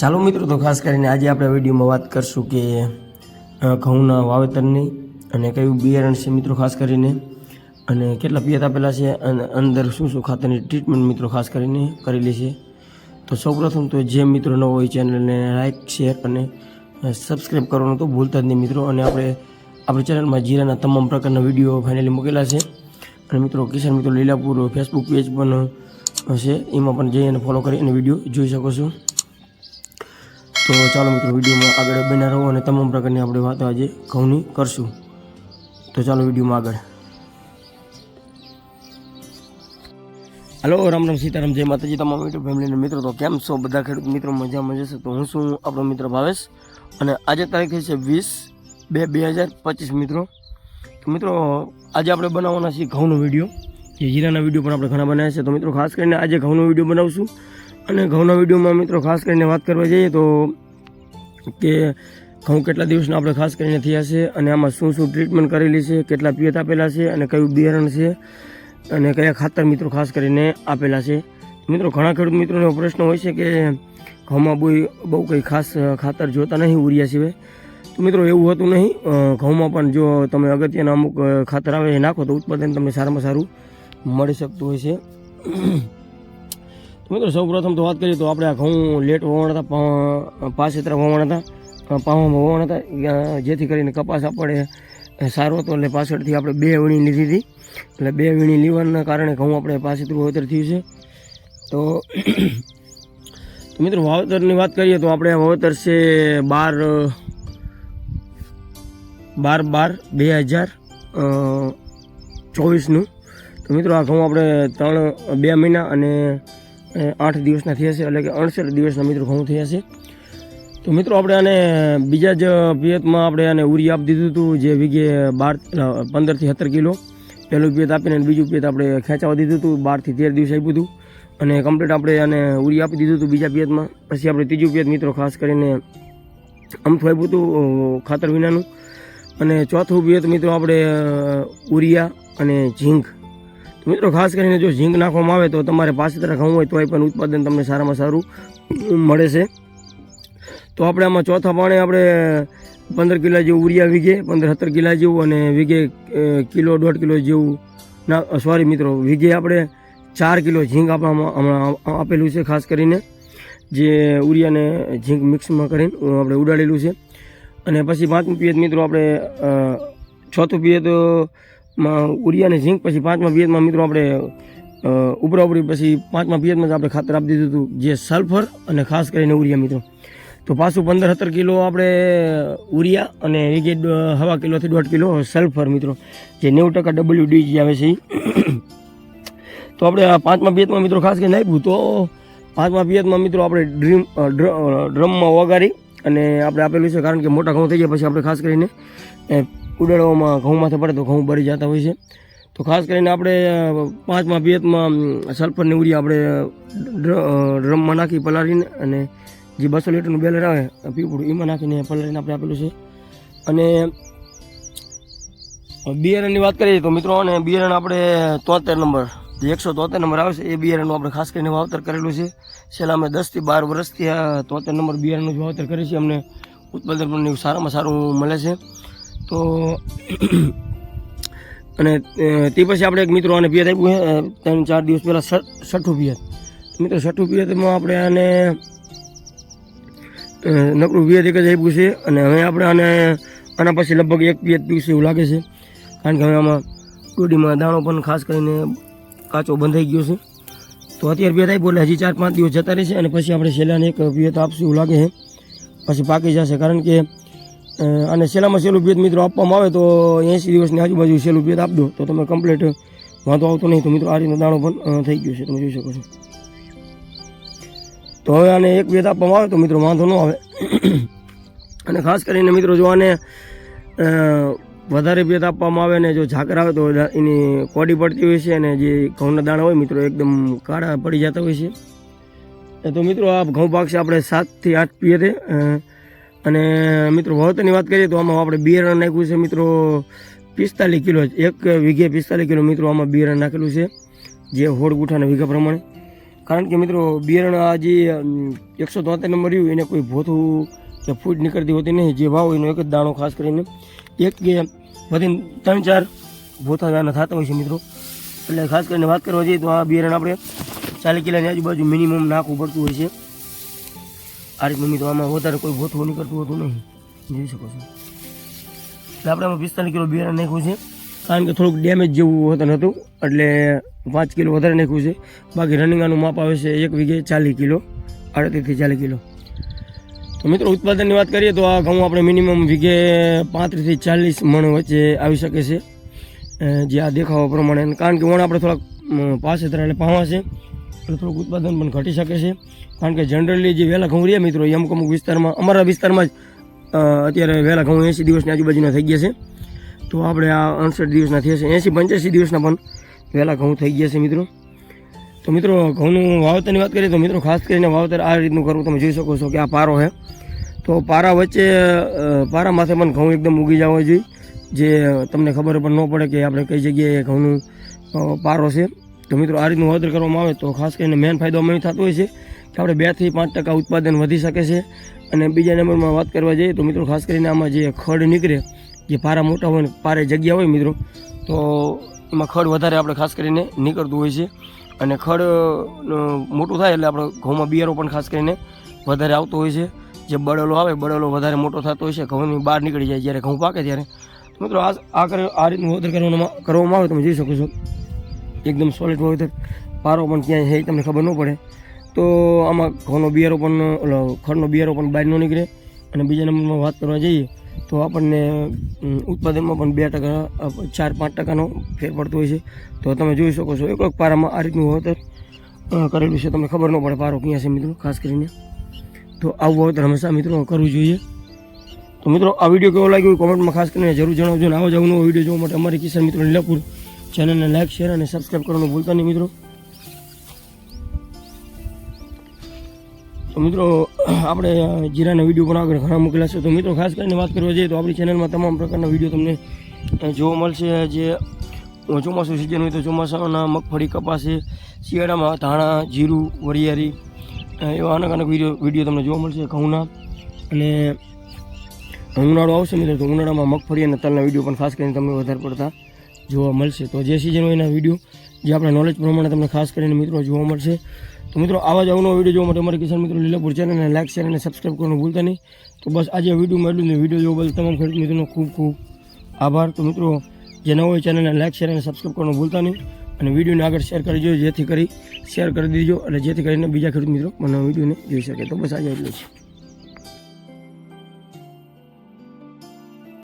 ચાલો મિત્રો, તો ખાસ કરીને આજે આપણે વિડીયોમાં વાત કરશું કે ઘઉંના વાવેતરની અને કયું બિયારણ છે મિત્રો ખાસ કરીને, અને કેટલા પિયત આપેલા છે, અને અંદર શું શું ખાતરની ટ્રીટમેન્ટ મિત્રો ખાસ કરીને કરેલી છે. તો સૌપ્રથમ તો જે મિત્રો ન હોય ચેનલને લાઇક શેર અને સબસ્ક્રાઈબ કરવાનું તો ભૂલતા જ નહીં મિત્રો. અને આપણે, આપણી ચેનલમાં જીરાના તમામ પ્રકારના વીડિયો ફાઇનલી મૂકેલા છે. અને મિત્રો, કિસાન મિત્રો લીલાપુર ફેસબુક પેજ પણ છે. એમાં પણ જઈ અને ફોલો કરી અને વીડિયો જોઈ શકો છો. તો ચાલો મિત્રો, વિડીયોમાં આગળ બન્યા રહો અને તમામ પ્રકારની આપણે વાતો આજે ઘઉંની કરશું. તો ચાલો વિડીયોમાં આગળ. હલો, રામ રામ સીતારામ, જય માતાજી, તમામ યુટ્યુબ ફેમિલીના મિત્રો, તો કેમ છો? બધા ખેડૂત મિત્રો મજામાં જશે તો હું છું આપણો મિત્ર ભાવેશ. અને આજે તારીખ છે વીસ બે બે હજાર પચીસ, મિત્રો. તો મિત્રો, આજે આપણે બનાવવાના છીએ ઘઉંનો વીડિયો. જે જીરાના વીડિયો પણ આપણે ઘણા બનાવ્યા છે. તો મિત્રો, ખાસ કરીને આજે ઘઉંનો વીડિયો બનાવશું. અને ઘઉંના વિડીયોમાં મિત્રો ખાસ કરીને વાત કરવા જઈએ તો કે ઘઉં કેટલા દિવસના આપણે ખાસ કરીને થયા છે અને આમાં શું શું ટ્રીટમેન્ટ કરેલી છે, કેટલા પિયત આપેલા છે અને કયું બિયારણ છે અને કયા ખાતર મિત્રો ખાસ કરીને આપેલા છે. મિત્રો, ઘણા ખેડૂત મિત્રોનો પ્રશ્ન હોય છે કે ઘઉંમાં બહુ બહુ કંઈ ખાસ ખાતર જોતા નહીં ઉરિયા સિવાય. તો મિત્રો, એવું હોતું નહીં. ઘઉંમાં પણ જો તમે અગત્યના અમુક ખાતર આવે એ નાખો તો ઉત્પાદન તમને સારામાં સારું મળી શકતું હોય છે. મિત્રો સૌ પ્રથમ તો વાત કરીએ તો આપણે આ ઘઉં લેટ વવાણ હતા, પા- પાંચ વવાણ હતા. પાવામાં વવાણ હતા. જેથી કરીને કપાસ આપણે સારો હતો એટલે પાછળથી આપણે બે વીણી લીધી હતી. એટલે બે વીણી લીવાના કારણે ઘઉં આપણે પાસેતરું વાવેતર થયું છે. તો મિત્રો, વાવેતરની વાત કરીએ તો આપણે વાવેતર છે બાર બાર બાર બે હજાર ચોવીસનું. તો મિત્રો, આ ઘઉં આપણે ત્રણ, બે મહિના અને આઠ દિવસના થયા છે, એટલે કે અડસઠ દિવસના મિત્રો ઘઉં થયા છે. તો મિત્રો આપણે આને બીજા જ પિયતમાં આપણે આને ઉરી આપી દીધું હતું, જે વીઘે બાર પંદરથી સત્તર કિલો. પહેલું પિયત આપીને બીજું પિયત આપણે ખેંચાવા દીધું હતું, બારથી તેર દિવસ આપ્યું હતું. અને કમ્પ્લીટ આપણે આને ઉરી આપી દીધું હતું બીજા પિયતમાં. પછી આપણે ત્રીજું પિયત મિત્રો ખાસ કરીને અમથું આપ્યું હતું ખાતર વિનાનું અને ચોથું પિયત મિત્રો આપણે ઉરિયા અને ઝીંક. મિત્રો, ખાસ કરીને જો ઝીંક નાખવામાં આવે તો તમારે પાસેતરા ખાવું હોય તોય પણ ઉત્પાદન તમને સારામાં સારું મળે છે. તો આપણે આમાં ચોથા પાણે આપણે પંદર કિલા જેવું ઉરિયા વીઘે, પંદર સત્તર કિલા જેવું અને વીઘે કિલો દોઢ કિલો જેવું ના સોરી મિત્રો, વીઘે આપણે ચાર કિલો ઝીંક આપવામાં હમણાં આપેલું છે, ખાસ કરીને જે ઉરિયાને ઝીંક મિક્સમાં કરીને આપણે ઉડાડેલું છે. અને પછી પાંચમું પિયત મિત્રો આપણે ચોથું પિયત માં ઉરિયા અને ઝીંક પછી પાંચમા પિયતમાં મિત્રો આપણે ઉપરા ઉપરી પછી પાંચમા પિયતમાં જ આપણે ખાતર આપી દીધું હતું, જે સલ્ફર અને ખાસ કરીને ઉરિયા મિત્રો. તો પાછું પંદર સત્તર કિલો આપણે ઉરિયા અને એક હવા કિલોથી દોઢ કિલો સલ્ફર મિત્રો, જે નેવું ટકા ડબલ્યુ ડી જે આવે છે. તો આપણે પાંચમા પિયતમાં મિત્રો ખાસ કરીને આપ્યું તો, પાંચમા પિયતમાં મિત્રો આપણે ડ્રીમ ડ્ર- ડ્રમમાં વગાડી અને આપણે આપેલું છે, કારણ કે મોટા ઘઉં થઈ ગયા પછી આપણે ખાસ કરીને ઉડાડવામાં ઘઉં માથે પડે તો ઘઉં બળી જતા હોય છે. તો ખાસ કરીને આપણે પાંચમા પિયતમાં સલ્ફરની ઉરિયા આપણે ડ્રમમાં નાખી પલાળીને અને જે બસો લીટરનું બેલર આવે પીપળું, એમાં નાખીને પલાળીને આપણે આપેલું છે. અને બિયારણની વાત કરીએ તો મિત્રો, અને બિયારણ આપણે તોતેર નંબર, જે એકસો તોતેર નંબર આવે છે, એ બિયારણનું આપણે ખાસ કરીને વાવતર કરેલું છે. છેલ્લા અમે દસથી બાર વર્ષથી આ તોતેર નંબર બિયારણનું જ વાવતર કરીએ છીએ. અમને ઉત્પાદન પણ સારામાં સારું મળે છે. તો અને તે પછી આપણે એક મિત્રો આને પિયત આપ્યું છે ત્રણ ચાર દિવસ પહેલાં છઠ્ઠું પિયત. મિત્રો છઠ્ઠું પિયતમાં આપણે આને નકરું પિયત એક જ આપ્યું છે અને હવે આપણે આને, આના પછી લગભગ એક પિયત પીવશે એવું લાગે છે. કારણ કે હવે આમાં ડોડીમાં દાણો પણ ખાસ કરીને કાચો બંધાઈ ગયો છે. તો અત્યારે પિયત આપ્યું એટલે હજી ચાર પાંચ દિવસ જતા રહેશે અને પછી આપણે છેલ્લાને એક પિયત આપશું એવું લાગે છે. પછી પાકી જશે. કારણ કે અને છેલ્લામાં છેલ્લું ભેદ મિત્રો આપવામાં આવે તો એંસી દિવસની આજુબાજુ છેલ્લું ભેદ આપ દો તો તમે કમ્પ્લીટ વાંધો આવતો નહીં. તો મિત્રો આ રીતનો દાણો પણ થઈ ગયો છે. તમે જોઈ શકો છો. તો હવે આને એક ભેદ આપવામાં આવે તો મિત્રો વાંધો ન આવે. અને ખાસ કરીને મિત્રો જો આને વધારે ભેદ આપવામાં આવે ને જો ઝાકર આવે તો એની કોડી પડતી હોય છે અને જે ઘઉંના દાણા હોય મિત્રો એકદમ કાળા પડી જતા હોય છે. તો મિત્રો આ ઘઉં પાક છે આપણે સાતથી આઠ પીએ અને મિત્રો વાવતરની વાત કરીએ તો આમાં આપણે બિયારણ નાખ્યું છે, મિત્રો પિસ્તાલીસ કિલો. એક વીઘે પિસ્તાલીસ કિલો મિત્રો આમાં બિયારણ નાખેલું છે, જે હોળ ગુઠાના વીઘા પ્રમાણે. કારણ કે મિત્રો બિયારણ આ જે એકસો તોતેર નંબર રહ્યું, એને કોઈ ભોથું કે ફૂટ નીકળતી હોતી નહીં. જે વાવ એનો એક જ દાણો ખાસ કરીને. એક કે બધી ત્રણ ચાર ભોથા દાણા થતા હોય છે મિત્રો. એટલે ખાસ કરીને વાત કરવા જઈએ તો આ બિયારણ આપણે ચાલીસ કિલોની આજુબાજુ મિનિમમ નાખવું પડતું હોય છે. આ રીતનું મિત્રો આમાં વધારે કોઈ ગોથવું નહીં કરતું હોતું નહીં. જોઈ શકો છો. એટલે આપણે આમાં પિસ્તાલીસ કિલો બિયારણ નાખ્યું છે. કારણ કે થોડુંક ડેમેજ જેવું હોતું નહોતું, એટલે પાંચ કિલો વધારે નાખ્યું છે. બાકી રનિંગ આનું માપ આવે છે એક વીઘે ચાલીસ કિલો અડતીસથી ચાલીસ કિલો. તો મિત્રો, ઉત્પાદનની વાત કરીએ તો આ ઘઉં આપણે મિનિમમ વીઘે પાંત્રીસથી ચાલીસ મણ વચ્ચે આવી શકે છે. જે આ દેખાવા પ્રમાણે. કારણ કે વણ આપણે થોડાક પાસે એટલે પાવા છે. થોડુંક ઉત્પાદન પણ ઘટી શકે છે. કારણ કે જનરલી જે વહેલા ઘઉં રહ્યા મિત્રો, એ અમુક અમુક વિસ્તારમાં, અમારા વિસ્તારમાં જ અત્યારે વહેલા ઘઉં એંસી દિવસની આજુબાજુના થઈ ગયા છે. તો આપણે આ અડસઠ દિવસના થયા છે. એંસી પંચ્યાસી દિવસના પણ વહેલા ઘઉં થઈ ગયા છે મિત્રો. તો મિત્રો, ઘઉંનું વાવતરની વાત કરીએ તો મિત્રો, ખાસ કરીને વાવતર આ રીતનું કરવું તમે જોઈ શકો છો કે આ પારો છે. તો પારા વચ્ચે પારા માથે પણ ઘઉં એકદમ ઉગી જવા જોઈએ. જે તમને ખબર પણ ન પડે કે આપણે કઈ જગ્યાએ ઘઉંનું પારો છે. તો મિત્રો આ રીતનું વાવેતર કરવામાં આવે તો ખાસ કરીને મેન ફાયદો અમે થતો હોય છે કે આપણે બેથી પાંચ ટકા ઉત્પાદન વધી શકે છે. અને બીજા નંબરમાં વાત કરવા જઈએ તો મિત્રો ખાસ કરીને આમાં જે ખડ નીકળે, જે પારા મોટા હોય ને પારે જગ્યા હોય મિત્રો, તો એમાં ખડ વધારે આપણે ખાસ કરીને નીકળતું હોય છે. અને ખડ મોટું થાય એટલે આપણે ઘઉંમાં બિયારો પણ ખાસ કરીને વધારે આવતો હોય છે. જે બળેલો આવે, બળેલો વધારે મોટો થતો હોય છે, ઘઉંની બહાર નીકળી જાય જ્યારે ઘઉં પાકે ત્યારે. મિત્રો આ આ રીતનું વાવેતર કરવામાં કરવામાં આવે તમે જોઈ શકો છો. એકદમ સોલિડ વાવેતર પારો પણ ક્યાંય છે તમને ખબર ન પડે. તો આમાં ઘઉંનો બિયારો પણ, ઓલો ખડનો બિયારો પણ બહાર ન નીકળે. અને બીજા નંબરમાં વાત કરવા જઈએ, તો આપણને ઉત્પાદનમાં પણ બે ટકા ચાર પાંચ ટકાનો ફેર પડતો હોય છે. તો તમે જોઈ શકો છો, એક પારામાં આ રીતનું વાવેતર કરેલું છે. તમને ખબર ન પડે પારો ક્યાં છે મિત્રો, ખાસ કરીને. તો આવું વાવેતર હંમેશા મિત્રો કરવું જોઈએ. તો મિત્રો, આ વીડિયો કેવો લાગ્યો કોમેન્ટમાં ખાસ કરીને જરૂર જણાવજો અને આવો જ નવો વીડિયો જોવા માટે અમારી કિસાન મિત્રો લીલાપુર ચેનલને લાઈક શેર અને સબસ્ક્રાઈબ કરવાનું ભૂલતા નહીં મિત્રો. તો મિત્રો, આપણે જીરાના વીડિયો પણ આગળ ઘણા મૂકેલા છે. તો મિત્રો, ખાસ કરીને વાત કરવા જઈએ તો આપણી ચેનલમાં તમામ પ્રકારના વીડિયો તમને જોવા મળશે. જે ચોમાસું સિઝન હોય તો ચોમાસાના મગફળી, કપાસ શિયાળામાં ધાણા, જીરું, વરિયાળી એવા અનેક અનેક વીડિયો વીડિયો તમને જોવા મળશે. ઘઉંના અને ઉનાળો આવશે મિત્રો. તો ઉનાળામાં મગફળી અને તલના વીડિયો પણ ખાસ કરીને તમને વધારે પડતા જોવા મળશે. તો જે સિઝન હોય એના વીડિયો, જે આપણા નોલેજ પ્રમાણે તમને ખાસ કરીને મિત્રો જોવા મળશે. તો મિત્રો, આવા જ અવનવો વીડિયો જોવા માટે અમારી કિસાન મિત્રો લીલાપુર ચેનલને લાઇક શેર અને સબસ્ક્રાઈબ કરવાનું ભૂલતા નહીં. તો બસ આજે વિડીયોમાં એટલું ને વીડિયો જોવા બદલ તમામ ખેડૂત મિત્રોનો ખૂબ ખૂબ આભાર. તો મિત્રો, જે નવો હોય ચેનલને લાઇક શેર અને સબસ્ક્રાઈબ કરવાનું ભૂલતા નહીં. અને વિડીયોને આગળ શેર કરી દેજો, જેથી કરી શેર કરી દીજો, અને જેથી કરીને બીજા ખેડૂત મિત્રો મને વિડીયોને જોઈ શકે. તો બસ આજે એટલું જ.